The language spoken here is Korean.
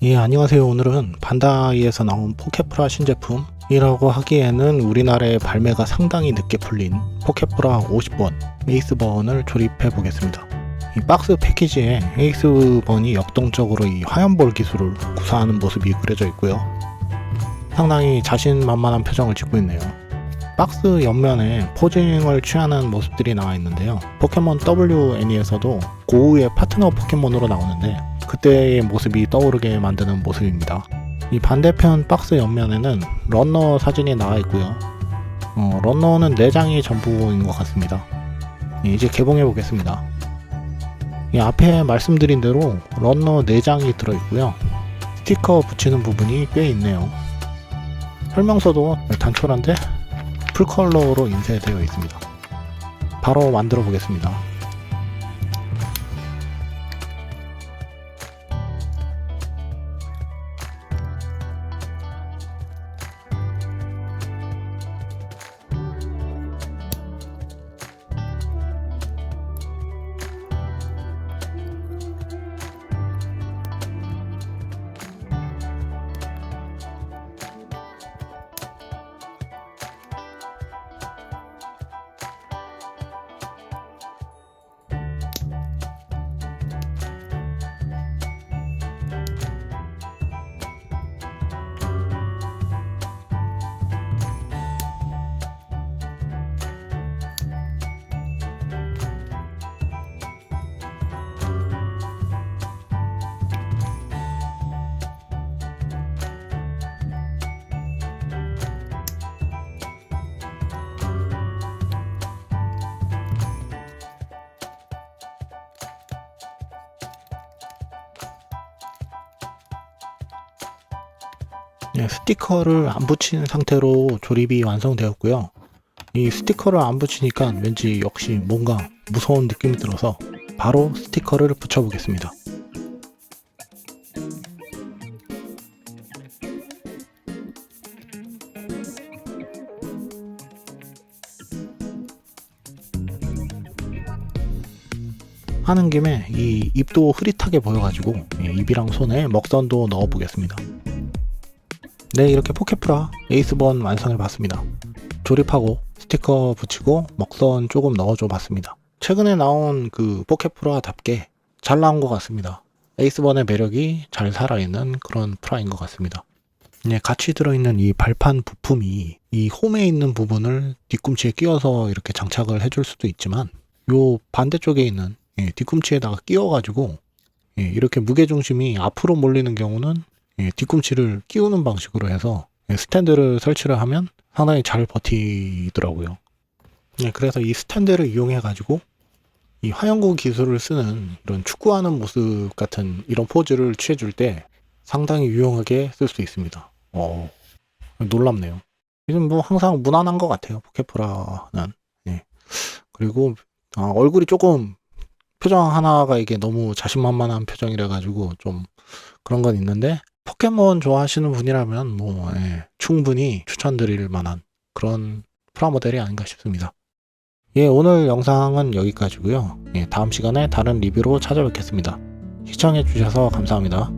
예, 안녕하세요. 오늘은 반다이에서 나온 포켓프라 신제품 이라고 하기에는 우리나라의 발매가 상당히 늦게 풀린 포켓프라 50번 에이스번을 조립해 보겠습니다. 이 박스 패키지에 에이스번이 역동적으로 이 화염볼 기술을 구사하는 모습이 그려져 있고요. 상당히 자신만만한 표정을 짓고 있네요. 박스 옆면에 포징을 취하는 모습들이 나와 있는데요. 포켓몬 WNE에서도 고우의 파트너 포켓몬으로 나오는데 그때의 모습이 떠오르게 만드는 모습입니다. 이 반대편 박스 옆면에는 런너 사진이 나와 있고요. 어, 런너는 4장이 전부인 것 같습니다. 예, 이제 개봉해 보겠습니다. 이 앞에 말씀드린 대로 런너 4장이 들어있고요. 스티커 붙이는 부분이 꽤 있네요. 설명서도 단촐한데 풀컬러로 인쇄되어 있습니다. 바로 만들어 보겠습니다. 네, 스티커를 안 붙인 상태로 조립이 완성되었고요. 이 스티커를 안 붙이니까 왠지 역시 뭔가 무서운 느낌이 들어서 바로 스티커를 붙여보겠습니다. 하는 김에 이 입도 흐릿하게 보여가지고 예, 입이랑 손에 먹선도 넣어보겠습니다. 네, 이렇게 포켓프라 에이스번 완성해 봤습니다. 조립하고 스티커 붙이고 먹선 조금 넣어줘 봤습니다. 최근에 나온 그 포켓프라답게 잘 나온 것 같습니다. 에이스번의 매력이 잘 살아있는 그런 프라인 것 같습니다. 네, 같이 들어있는 이 발판 부품이 이 홈에 있는 부분을 뒤꿈치에 끼워서 이렇게 장착을 해줄 수도 있지만 요 반대쪽에 있는 예, 뒤꿈치에다가 끼워가지고 예, 이렇게 무게중심이 앞으로 몰리는 경우는 예, 뒤꿈치를 끼우는 방식으로 해서 예, 스탠드를 설치를 하면 상당히 잘 버티더라고요. 예, 그래서 이 스탠드를 이용해 가지고 이 화영구 기술을 쓰는 이런 축구하는 모습 같은 이런 포즈를 취해줄 때 상당히 유용하게 쓸 수 있습니다. 어, 놀랍네요. 요즘 뭐 항상 무난한 것 같아요. 포켓프라는. 예. 그리고 아, 얼굴이 조금 표정 하나가 이게 너무 자신만만한 표정이라 가지고 좀 그런 건 있는데 포켓몬 좋아하시는 분이라면 뭐 예, 충분히 추천드릴 만한 그런 프라모델이 아닌가 싶습니다. 예, 오늘 영상은 여기까지고요. 예, 다음 시간에 다른 리뷰로 찾아뵙겠습니다. 시청해 주셔서 감사합니다.